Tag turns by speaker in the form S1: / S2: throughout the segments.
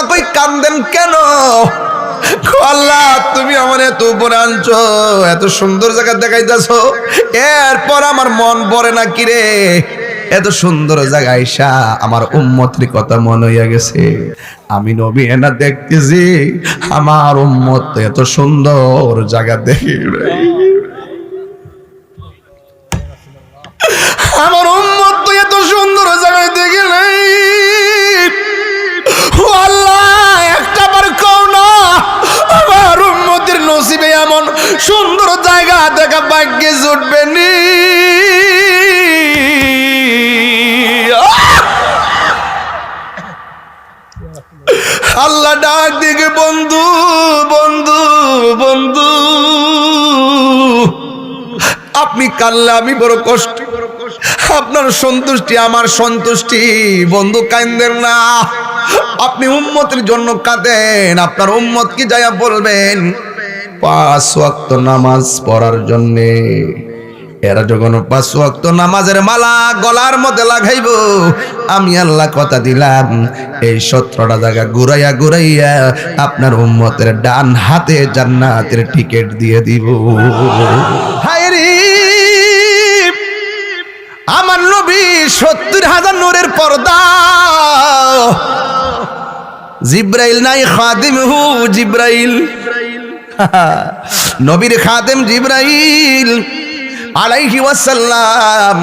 S1: আল্লাহ কান্দেন কেন? আল্লাহ, তুমি আমার এত উপরে আনছো, এত সুন্দর জায়গা দেখাইতেছো। এরপর আমার মন পড়ে না কিরে এত সুন্দর জায়গা আইসা আমার উম্মতের কথা মনে হইয়া গেছে। আমি নবী এনা দেখতেছি, আমার উম্মত এত সুন্দর জায়গা দেখি। এমন সুন্দর জায়গা দেখা ভাগ্যে জুটবে নি। আল্লাহ ডাক দিকে, বন্ধু বন্ধু বন্ধু। আপনি কাল্লা আমি বড় কষ্ট। আপনার সন্তুষ্টি আমার সন্তুষ্টি। বন্ধু কান্দেন না। আপনি উম্মতের জন্য কাঁদেন। আপনার উম্মত কি যাইয়া বলবেন? পাঁচ ওয়াক্ত নামাজ পড়ার জন্যে। এরা যখন পাঁচ ওয়াক্ত নামাজের মালা গলার মধ্যে লাগাইব, আমি আল্লাহ কথা দিলাম, এই সত্রটা জায়গা ঘুরাইয়া ঘুরাইয়া আপনার উম্মতের ডান হাতে জান্নাতের টিকিট দিয়ে দিব। আমার নবী সত্তর হাজার নূরের পর্দা। জিব্রাইল নাই খাদিম হু জিব্রাইল। নবীর খাদেম জিব্রাইল আলাইহি ওয়াসাল্লাম,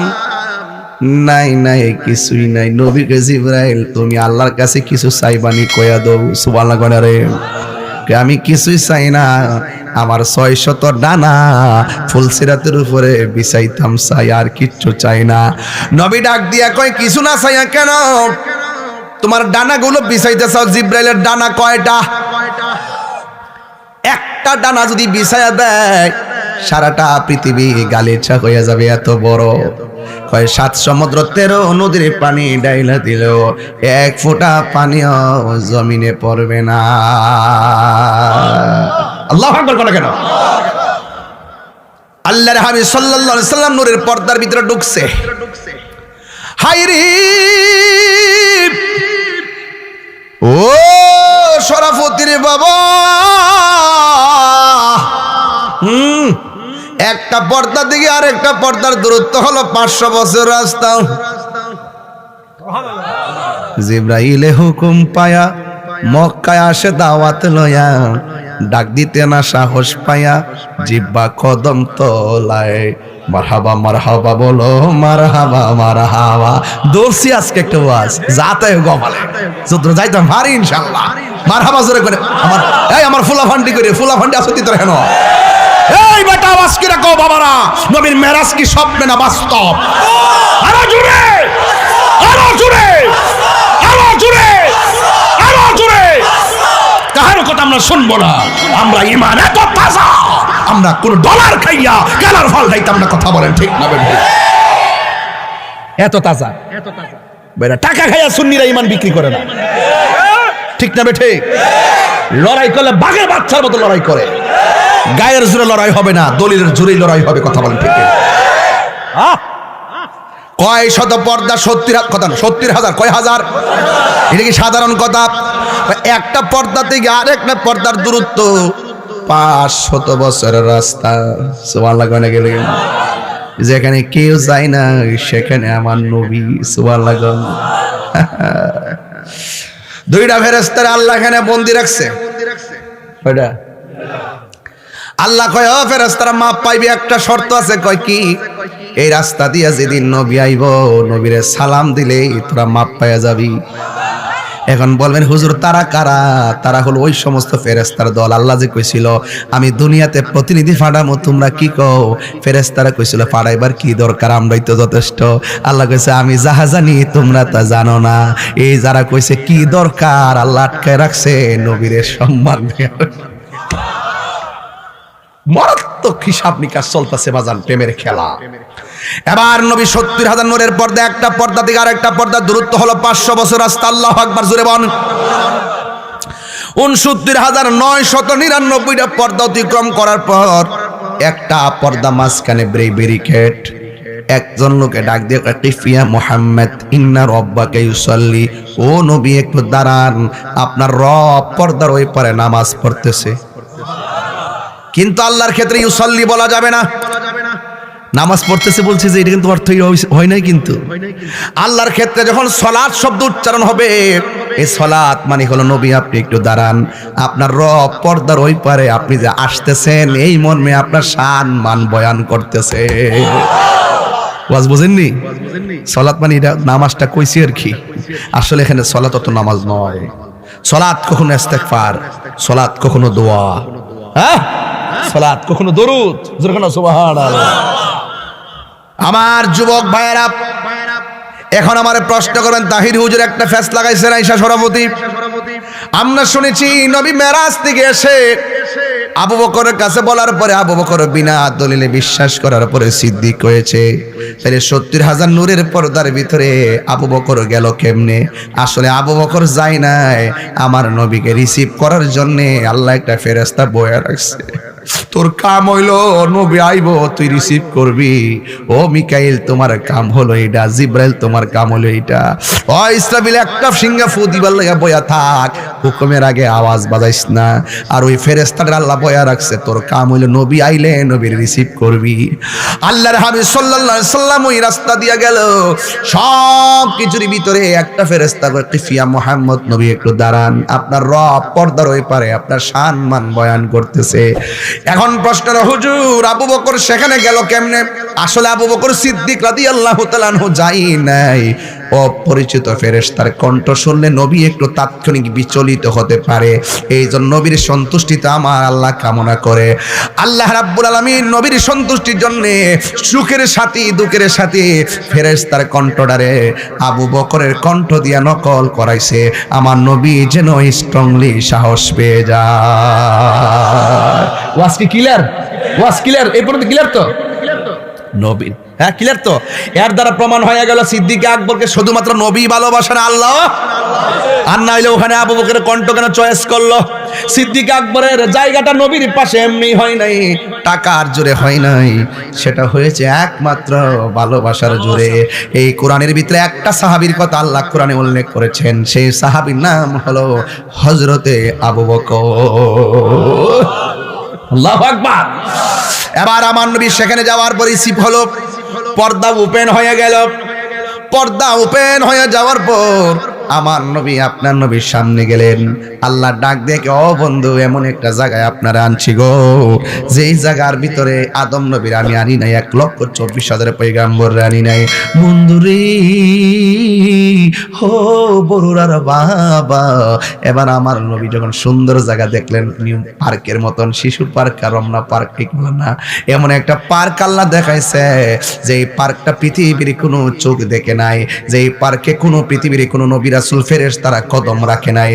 S1: নাই নাই, কিছুই নাই। নবীকে জিব্রাইল, তুমি আল্লাহর কাছে কিছু চাইবানি কয়া গণা রে। কে, আমি কিছুই চাই না। আমার ছয় শত ডানা ফুলসিরাতের উপরে বিছাইতাম, চাই আর কিচ্ছু চাই না। নবী ডাক দিয়া কয়, কিছু না চাইয়া কেন? তোমার ডানাগুলো বিছাইতে চাও, জিব্রাইলের ডানা কয়টা? একটা ডানা যদি বিছায়া দেয়, সারাটা পৃথিবী গালিচা হয়ে যাবে এত বড়। কয়, সাত সমুদ্র তেরো নদীর পানি ডাইলা দিলেও এক ফোঁটা পানিও জমিনে পড়বে না। আল্লাহ কেন? হাবিব সাল্লাল্লাহু সাল্লাম নূরের পর্দার ভিতরে ঢুকছে। হাইরি ও সরাফতির বাবা! একটা পর্দা দিকে আর একটা পর্দার দূরত্ব হলো পাঁচশো বছর রাস্তা। জিব্রাইলে হুকুম পায়া, মক্কায় আসে দাওয়াত লয়া, ডাক দিতে না সাহস পায়া, জিব্বা কদম তোলায়, মারহাবা মারহাবা বলো, মারহাবা মারহাবা। দৌড়ছি আজকে একটা ওয়াজ যাতে গমালে যত যাইতাম, ভারী ইনশাআল্লাহ। মারহাবা জোরে করে, আমার এই, আমার ফুলা ফান্ডি করে ফুলা ফান্ডি আসো দিতে হেন? এই বেটা, আওয়াজ কি রাখো বাবারা? নবীর মেরাজ কি স্বপ্নে না বাস্তব? আরও জুড়ে আরও জুড়ে আরও জুড়ে আরও জুড়ে কাহার কথা আমরা শুনব না? আমরা ইমান এত তাজা, আমরা কোন ডলার খাইয়া কেনার ফল খাইতে আমরা কথা বলেন, ঠিক না বেটা? এত তাজা। বেটা, টাকা খাইয়া সুন্নিরা ইমান বিক্রি করে না। ঠিক না বেঠে লড়াই করলে বাঘের বাচ্চার মতো লড়াই করে। গায়ের জোরে লড়াই হবে না, দলিলের জোরেই লড়াই হবে, কথা বলেন ঠিক কয় শত পর্দা, সত্তর কথা না হাজার, কয় হাজার? এটা কি সাধারণ কথা? একটা পর্দা থেকে আরেকটা পর্দার দূরত্ব, পাঁচ শত বছরের রাস্তা। সুবহানাল্লাহ কয়না গেলে যেখানে কেউ যায় না, সেখানে আমার নবী, সুবহানাল্লাহ গণ। দুইটা ফেরেস্তার আল্লাহ এখানে বন্দি রাখছে। কয়টা? আল্লাহ কয়, ও ফেরেস্তারা মাপ পাইবে, একটা শর্ত আছে। কয়, কি? এই রাস্তা দিয়া যেদিন নবী আইব, নবীরে সালাম দিলে তোরা মাপ পাইয়া যাবি। এখন বলবেন, হুজুর, তারা কারা? তারা হলো ওই সমস্ত ফেরেস্তার দল। আল্লাহ যে কইছিল, আমি দুনিয়াতে প্রতিনিধি ফাটামো তোমরা কি কও? ফেরেস্তারা কইছিল ফাটাইবার কি দরকার? আমরাই তো যথেষ্ট। আল্লাহ কইছে, আমি যাহা জানি, তোমরা তা জানো না। এই যারা কইছে, কি দরকার? আল্লাহ আটকায় রাখছে নবীরের সম্মান দেওয়ার। মারাত্মক হিসাব নিকাশ চলতেছে বাজান, প্রেমের খেলা। এবার নবী সত্তর হাজার নূরের পর্দা, একটা পর্দা থেকে আর একটা পর্দা, দূরত্ব হলো পাঁচশো বছর রাস্তা আল্লাহ আকবার জুড়ে বন উনসত্তর হাজার নয় শত নিরানব্বইটা পর্দা অতিক্রম করার পর একটা পর্দা মাঝখানে ব্যারিকেড। একজন লোকে ডাক দিয়ে কিফিয়া মোহাম্মদ, ইন্না রব্বাকে ইউসাল্লি। ও নবী, একটু দাঁড়ান, আপনার রব পর্দার ওই পারে নামাজ পড়তেছে। কিন্তু আল্লাহর ক্ষেত্রে ইউসল্লি বলা যাবে না। নামাজ পড়তেছে বলছে যে, এটা কিন্তু অর্থ হয় নাই কিন্তু। আল্লাহর ক্ষেত্রে যখন সলাৎ শব্দ উচ্চারণ হবে এই সলাৎ মানে হলো, নবী আপনি একটু দাঁড়ান, আপনার রব পর্দার ওই পারে আপনি যে আসতেছেন, এই মর্মে আপনার শান মান বয়ান করতেছে। ওয়াজ বুঝেননি? সলাৎ মানে এটা নামাজটা কইছি আর কি। আসলে এখানে সলাৎ অত নামাজ নয়। সলাৎ কখনো ইস্তেগফার, সলাৎ কখনো দোয়া। হ্যাঁ? সলাৎ কখনো দরুদ? যেখানে আমার যুবক ভাইয়েরা, এখন আমার প্রশ্ন করবেন, তাহির হুজুর একটা ফ্যাস লাগাইছেন আইসা সভাপতি আমরা শুনেছি, নবী মেরাজ থেকে এসে আবু বকরের কাছে বলার পরে আবু বকর বিনা দলিলে বিশ্বাস করার পরে সিদ্দিক হয়েছে। তাহলে সত্তর হাজার নূরের পর্দার ভিতরে আবু বকর গেল কেমনে? আসলে আবু বকর যায় নাই, আমার নবীকে রিসিভ করার জন্যে আল্লাহ একটা ফেরেস্তা বয়ে রাখছে। তোর কাম হইল, নবী আইব, তুই রিসিভ করবি। ও মিকাইল, তোমার কাম হলো এটা জিব্রাইল, তোমার কাম হলো এটা ও ইসরাবিল একটা সিঙ্গা ফু দিবার লাগা বয়া থাক, হুকুমের আগে আওয়াজ বাজাইস না। আর ওই ফেরেস্তার আল্লাহ বয়া রাখছে, তোর কাম হইল, নবী আইলে নবীর রিসিভ করবি। আল্লাহর হাবিব সাল্লাল্লাহু সাল্লাম ওই রাস্তা দিয়া গেল। সব কিছুর ভিতরে একটা ফেরেস্তা কিফিয়া মোহাম্মদ, নবী, একটু দাঁড়ান। আপনার রব পর্দার ওই পারে, আপনার সম্মান বয়ান করতেছে। এখন প্রশ্নটা হুজুর, আবু বকর সেখানে গেল কেমনে? আসলে আবু বকর সিদ্দিক রাদিয়াল্লাহু তাআলা আনহু যাই নাই। অপরিচিত ফেরেশতার কণ্ঠ শুনলে নবী একটু তাৎক্ষণিক বিচলিত হতে পারে। এই জন্য নবীর সন্তুষ্টিতে আমার, আল্লাহ কামনা করে। আল্লাহ রাব্বুল আলামিন নবীর সন্তুষ্টির জন্য সুখের সাথী, দুঃখের সাথী ফেরেশতার কণ্ঠটারে আবু বকরের কণ্ঠ দিয়া নকল করাইছে। আমার নবী যেন স্ট্রংলি সাহস পেয়ে যায়। ওয়াজ কি ক্লিয়ার ওয়াজ ক্লিয়ার এই পর্যন্ত ক্লিয়ার তো? নবীন। হ্যাঁ ক্লিয়ার তো? এর দ্বারা প্রমাণ হয়ে গেল সিদ্দিক আকবরকে শুধুমাত্র নবী ভালোবাসেন আল্লাহ। আর না হইলে ওখানে আবু বকরের কণ্ঠ কেন চয়েস করল? সিদ্দিক আকবরের জায়গাটা নবীর পাশে এমনি হয় নাই, টাকার জোরে হয় নাই। সেটা হয়েছে একমাত্র ভালোবাসার জোরে। এই কোরআনের ভিতরে একটা সাহাবীর কথা আল্লাহ কোরআনে উল্লেখ করেছেন, সেই সাহাবীর নাম হলো হজরতে আবু বকর। এবার আমার নবী সেখানে যাওয়ার পর রিসিভ হলো, পর্দা ওপেন হয়ে গেল। পর্দা ওপেন হয়ে যাওয়ার পর আমার নবী আপনার নবীর সামনে গেলেন। আল্লাহ ডাক দেখে ও বন্ধু, এমন একটা জায়গায় আপনারা আনছি গো। যেই জায়গার ভিতরে আদম নবীর আমি আনি নাই, এক লক্ষ চব্বিশ হাজার পৈগাম্বর আনি নাই। বন্ধুরে হো বরুরার বাবা। এবার আমার নবী যখন সুন্দর জায়গা দেখলেন, নিউ পার্কের মতন, শিশু পার্ক আর রমনা পার্ক এগুলো না। এমন একটা পার্ক আল্লাহ দেখাইছে যে এই পার্কটা পৃথিবীর কোনো চোখ দেখে নাই যে পার্কে কোনো পৃথিবীর কোনো নবী রাসূল ফেরেশ তারা কদম রাখে নাই।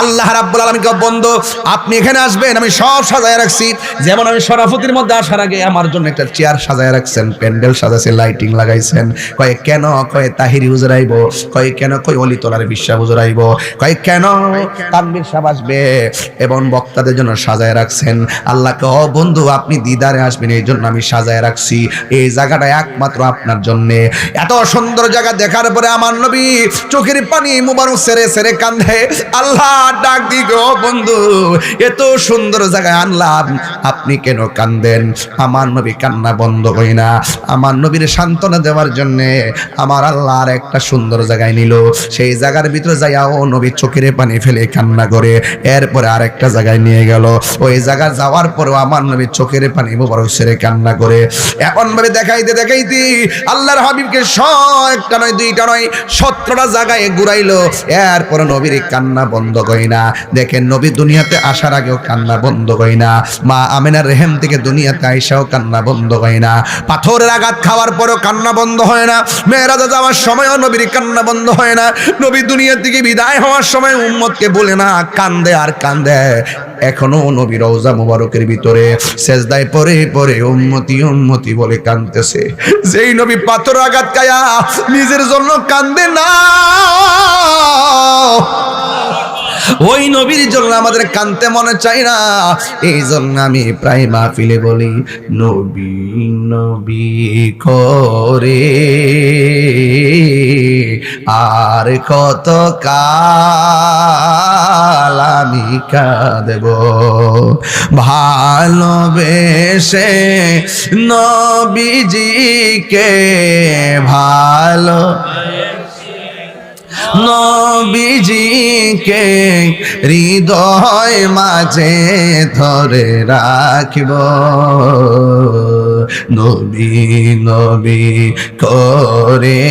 S1: আল্লাহ রাব্বুল আলামিন কে বন্ধু, আপনি এখানে আসবেন, আমি সব সাজায় রাখছি। যেমন আমি সরাফতির মধ্যে আসার আগে আমার জন্য একটা চেয়ার সাজায় রাখছেন, প্যান্ডেল সাজাছে লাইটিং লাগাইছেন। কয়ে, কেন? কয়ে, তাহিরি হুজুরাইব কয়ে, কেন? কই অলি তোলার বিশ্বাস হুজুরাইব কয়ে, কেন? তানবীর সাহেব আসবে এবং বক্তাদের জন্য সাজায় রাখছেন। আল্লাহকে ও বন্ধু, আপনি দিদারে আসবেন, এই জন্য আমি সাজায় রাখছি। এই জায়গাটা একমাত্র আপনার জন্য। এত সুন্দর জায়গা দেখার পরে আমার নবী চোখের পানি মুবারক সেরে সেরে কান্দে। আল্লাহ ডাক দি গো বন্ধু, এত সুন্দর জায়গায় আনলাম। আপনি কেন কান্দেন? আমার নবী কান্না বন্ধ হই না। আমার নবীর সান্ত্বনা দেওয়ার জন্য আমার আল্লাহ আর একটা সুন্দর জায়গায় নিল। সেই জায়গার ভিতরে যাইয়া ও নবী চোখের পানি ফেলে কান্না করে। এরপরে আরেকটা জায়গায় নিয়ে গেল। ওই জায়গা যাওয়ার পরেও আমার নবী চোখের পানি মুবারক সেরে কান্না করে। এমন ভাবে দেখাইতে দেখাইতে আল্লাহর হাবিবকে স, একটা নয়, দুইটা নয়, সতেরোটা জায়গায় ঘুরাইলো। এরপরে নবীর কান্না বন্ধ করি না। দেখেন নবী দুনিয়াতে আসার আগেও কান্না বন্ধ করি না। মা আমেনার রেহেম থেকে দুনিয়াতে আইসাও কান্না বন্ধ করি না। পাথরের আঘাত খাওয়ার পরও কান্না বন্ধ হয় না। মেয়েরাজা যাওয়ার সময়ও নবীর কান্না বন্ধ হয় না। নবী দুনিয়া থেকে বিদায় হওয়ার সময় উম্মতকে বলে না, কান্দে আর কান্দে। এখনও নবী রওজা মুবারকের ভিতরে সেজদায় পরে পরে উম্মতি উম্মতি বলে কান্দতেছে যেই নবী পাথর আঘাত কায়া নিজের জন্য কান্দে না। ওই নবীর জন্য আমাদের কানতে মনে চাই না। এই জন্য আমি প্রায় মাহফিলে বলি, নবী নবী করে আর কত কাল আমি কাঁদব ভালোবেসে নবীজিকে ভালো নবীজিকে হৃদয় মাঝে ধরে রাখিব। নবী নবী করে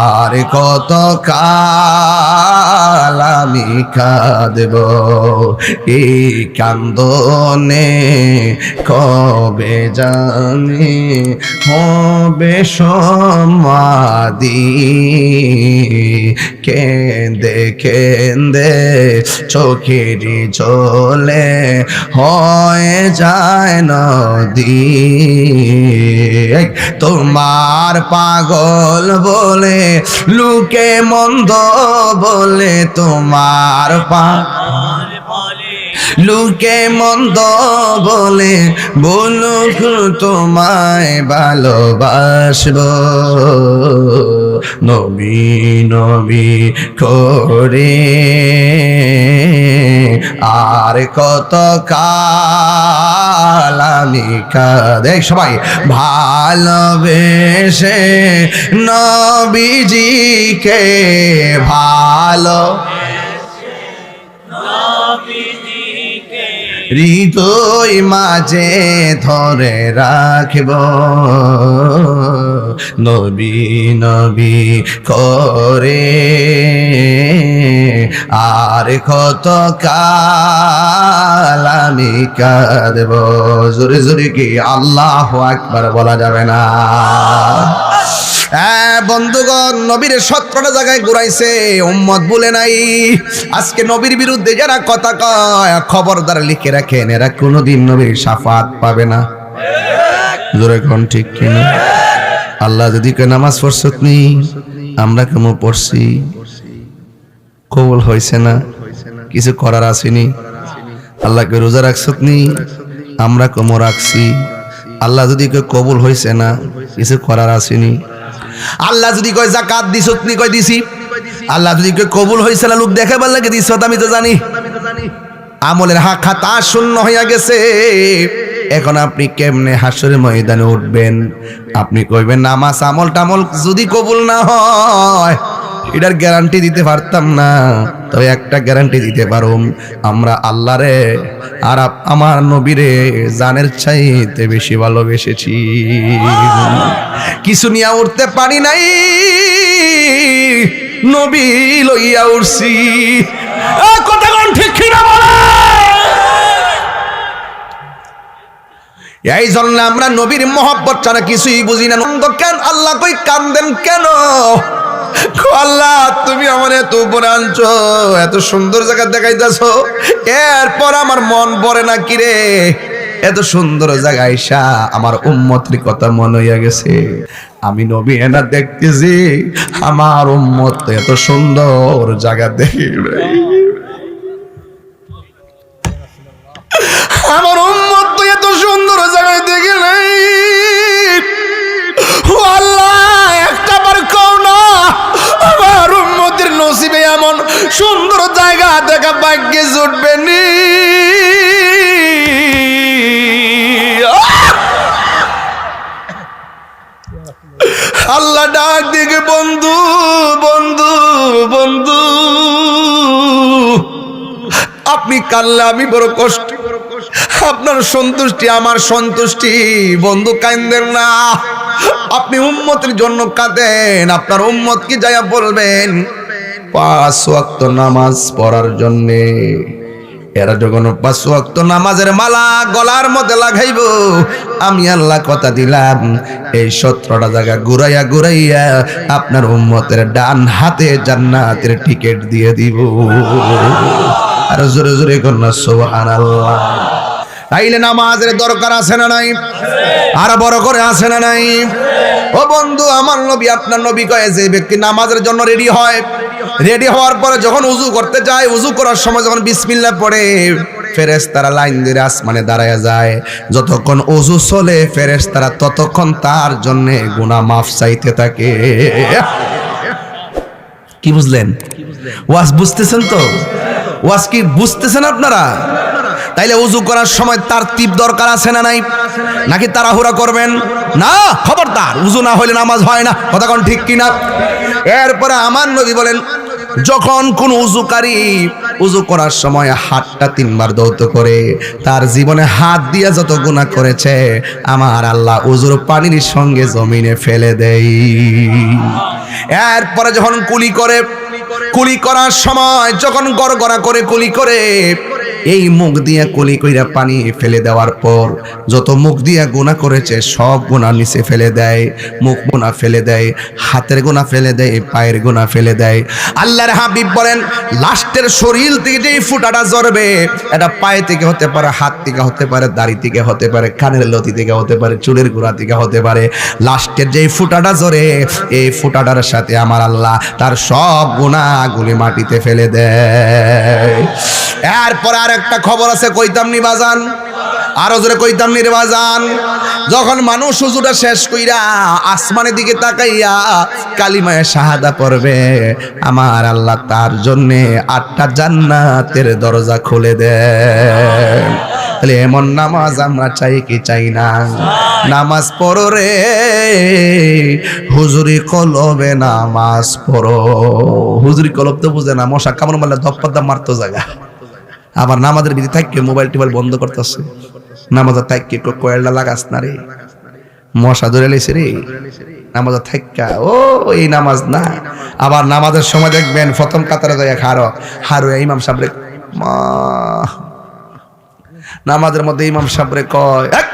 S1: আর কত কাল আমি কাঁদব এই কান্দনে কবে জানি? হবে সমাধি। কেন্দে কেন্দে চোখেরই চলে হয়ে যায় নদী। তোমার পাগল বলে, লুকে মন্দ বলে তোমার পা। লুকে মন্দ বলে বলুক তোমায় ভালোবাসব। নবী নবী করে আর কত কাল আমি দেখ সবাই ভালোবেসে নবীজিকে ভালো হৃদয় মাঝে ধরে রাখব। নবী নবী করে আর কত কাল আমি কাঁদব। জোরে জোরে কি আল্লাহ একবার বলা যাবে না? বন্ধুগণ, নবীর সতেরোটা জায়গায় ঘুরাইছে, উম্মত বলে নাই। আজকে নবীর বিরুদ্ধে যারা কথা কয়, খবরদার লিখে রাখেন, এরা কোনোদিন নবীর সাফাত পাবে না। জোরে কোন ঠিক কিনা? আল্লাহ যদি কে নামাজ পড়ছত নি আমরা কেমন পড়ছি? কবুল হয়েছে না, কিছু করার আসেনি আল্লাহকে রোজা রাখছত নি আমরা কমো রাখছি? আল্লাহ যদি কয় কবুল হয়েছে না, কিছু করার আসেনি। আল্লাহ যদি কয় জাকাত দিছত নি কয় দিছি। আল্লাহ যদি কয় কবুল হয়েছে না, লোক দেখাবার লাগে, দিছ আমি তো জানি। আমলের হা খাতা শূন্য হইয়া গেছে। এখন আপনি কেমনে হাসরের ময়দানে উঠবেন? আপনি কইবেন, নামাজ আমল টামল যদি কবুল না হয় এটার গ্যারান্টি দিতে পারতাম না। তবে একটা গ্যারান্টি দিতে পারুম। আমরা আল্লাহরে আর আমার নবীরে জানের চাইতে বেশি ভালোবেসেছি। কিছু নিয়ে উঠতে পারি নাই। নবী লইয়া উঠছি কথা ঠিক এই জন্য আমরা নবীর মহব্বত ছাড়া কিছুই বুঝি না। কেন? আল্লাহ কই কান্দেন কেন? তুমি আমার এত উপরে এত সুন্দর জায়গা দেখাইতেছো। এরপর আমার মন পড়ে না কিরে? এত সুন্দর আমার উম্মতের কথা মনে হইয়া গেছে। আমি নবী এনা দেখতেছি, আমার উম্মত এত সুন্দর জায়গা দেখি। আমার সুন্দর জায়গা দেখা ভাগ্যে জুটবে নি। আল্লাহ ডাক দিকে, বন্ধু বন্ধু বন্ধু। আপনি কানলে আমি বড় কষ্ট। আপনার সন্তুষ্টি আমার সন্তুষ্টি। বন্ধু কান্দেন না। আপনি উম্মতের জন্য কাঁদেন। আপনার উম্মত কি যাইয়া বলবেন? পাঁচ ওয়াক্ত নামাজ পড়ার জন্যে। এরা যখন পাঁচ ওয়াক্ত নামাজের মালা গলার মধ্যে লাগাইব, আমি আল্লাহ কথা দিলাম, এই সতেরোটা জায়গা ঘুরাইয়া ঘুরাইয়া আপনার উম্মতের ডান হাতে জান্নাতের টিকিট দিয়ে দিব। আর জোরে জোরে কন্যা আল্লাহ তাইলে নামাজের দরকার আছে না নাই? আর বড় করে আছে না নাই? ও বন্ধু, আমার নবী, আপনার নবী কয়ে যে ব্যক্তি নামাজের জন্য রেডি হয় রেডি হওয়ার পরে যখন উজু করতে যায়, উজু করার সময় যখন বিসমিল্লাহ পড়ে ফেরেস তারা লাইন দিয়ে আসমানে দাঁড়ায় যায়। যতক্ষণ উজু চলে ফেরেস তারা ততক্ষণ তার জন্য গুনাহ মাফ চাইতে থাকে। কি বুঝলেন? ওয়াজ বুঝতেছেন তো? ওয়াজ কি বুঝতেছেন আপনারা? তাইলে উজু করার সময় তার তীপ দরকার আছে না নাই? নাকি তাড়াহুড়া করবেন? না, খবরদার, উজু না হলে নামাজ হয় না। কথা কোন ঠিক কিনা? এরপরে আমার নবী বলেন, যখন কোন উজুকারী উজু করার সময় হাতটা তিনবার দৌত করে, তার জীবনে হাত দিয়ে যত গুণা করেছে, আমার আল্লাহ উজুর পানির সঙ্গে জমিনে ফেলে দেই। এরপরে যখন কুলি করে, কুলি করার সময় যখন গড়গড়া করে কুলি করে এই মুখ দিয়ে কুলি কইরা পানি ফেলে দেওয়ার পর যত মুখ দিয়ে গোনা করেছে, সব গোনা নিচে ফেলে দেয়, মুখ গোনা ফেলে দেয়, হাতের গোনা ফেলে দেয়, পায়ের গোনা ফেলে দেয়। আল্লাহর হাবিব বলেন, লাস্টের শরীর থেকে যেই ফুটাটা জ্বরবে এটা পায়ে থেকে হতে পারে, হাত থেকে হতে পারে, দাড়ি থেকে হতে পারে, কানের লতি থেকে হতে পারে, চুলের গোড়া থেকে হতে পারে। লাস্টের যেই ফুটাটা জ্বরে এই ফুটাটার সাথে আমার আল্লাহ তার সব গুণাগুলি মাটিতে ফেলে দেয়। এরপর আর একটা খবর আছে কইতাম নি বাজান? আরও জোরে কইতাম নি রে বাজান। যখন মানুষ উজুটা শেষ কইরা আসমানের দিকে তাকাইয়া কালিমায় শাহাদা পড়বে, আমার আল্লাহ তার জন্যে আটটা জান্নাতের দরজা খুলে দেয় তাহলে এমন নামাজ আমরা চাই কি চাই না? নামাজ পড়ো রে, হুজুরি কলবে নামাজ পড়ো। হুজুরি কলব তো বুঝে না, মশা কামড় মারলে দপ্পাদ্দা মারতো জায়গা। আবার নামাজের বিধি থাকবে মোবাইল টোবাইল বন্ধ করতেছে। নামাজের থাকবে কয়েলটা লাগাস না রে। মশা ধরে লেছে রে। নামাজের থাকা ও এই নামাজ না। আবার নামাজের সময় দেখবেন প্রথম কাতারে যায় হারো হারো ইমাম সাবরে মা। নামাজের মধ্যে ইমাম সাবরে কয় "এক,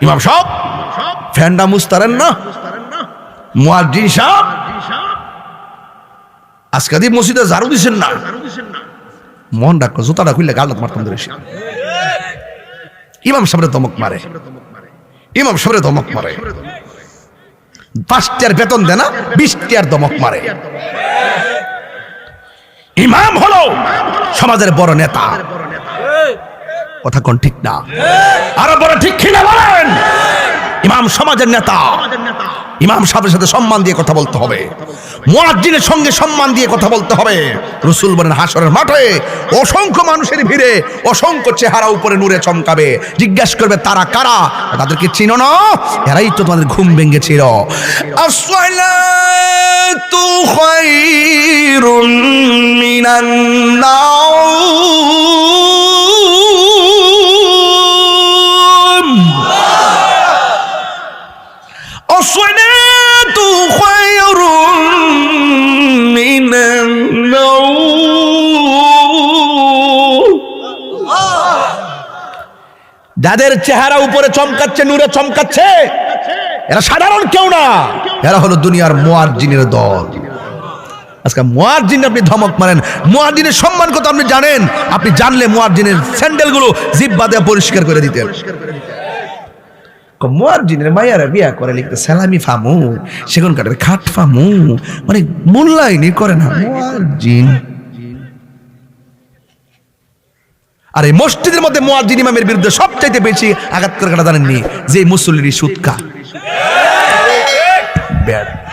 S1: ইমাম সাহেব ফ্যানটা মুস্তারেন না? মুয়াজ্জিন সাহেব আজকে দিয়ে মসজিদে ঝাড়ু দিছেন না? মন ডাকো জুতাটা খুললে গালটা মারতাম ধরে ইমাম সাহেবের ধমক মারে। ইমাম সাহেবের ধমক মারে। পাঁচটার বেতন দেয় না বিশটার ধমক মারে। ইমাম হলো সমাজের বড় নেতা। কথা কোন ঠিক না? আরও বড় ঠিক কিনা বলেন? ইমাম সমাজের নেতা। ইমাম সাহেবের সাথে সম্মান দিয়ে কথা বলতে হবে। মুয়াজ্জিনের সঙ্গে সম্মান দিয়ে কথা বলতে হবে। রসুল বলেন, হাসরের মাঠে অসংখ্য মানুষের ভিড়ে অসংখ্য চেহারা উপরে নূরে চমকাবে। জিজ্ঞেস করবে, তারা কারা? তাদেরকে চিনো না? এরাই তো তোমাদের ঘুম ভেঙেছিল। আসসালাতু যাদের চেহারা উপরে চমকাচ্ছে, নূরে চমকাচ্ছে, এরা সাধারণ কেউ না। এরা হলো দুনিয়ার মোয়াজ্জিনের দল। আজকে মোয়াজ্জিন আপনি ধমক মারেন। মোয়াজ্জিনের সম্মান কত আপনি জানেন? আপনি জানলে মোয়াজ্জিনের স্যান্ডেলগুলো জিব্বা দিয়ে পরিষ্কার করে দিতেন। মুয়াজ্জিনের মাইয়ারা বিয়া করে লিখতে, সালামি ফামু সেগুন কাঠের খাট ফামু। মানে মূল্যায়নই করে না। মুয়াজ্জিন। আর এই মসজিদের মধ্যে মোয়াজিন ইমামের বিরুদ্ধে সবচাইতে বেশি আঘাত করে কাটা জানেননি যে মুসল্লির সুৎকা। ব্যাড।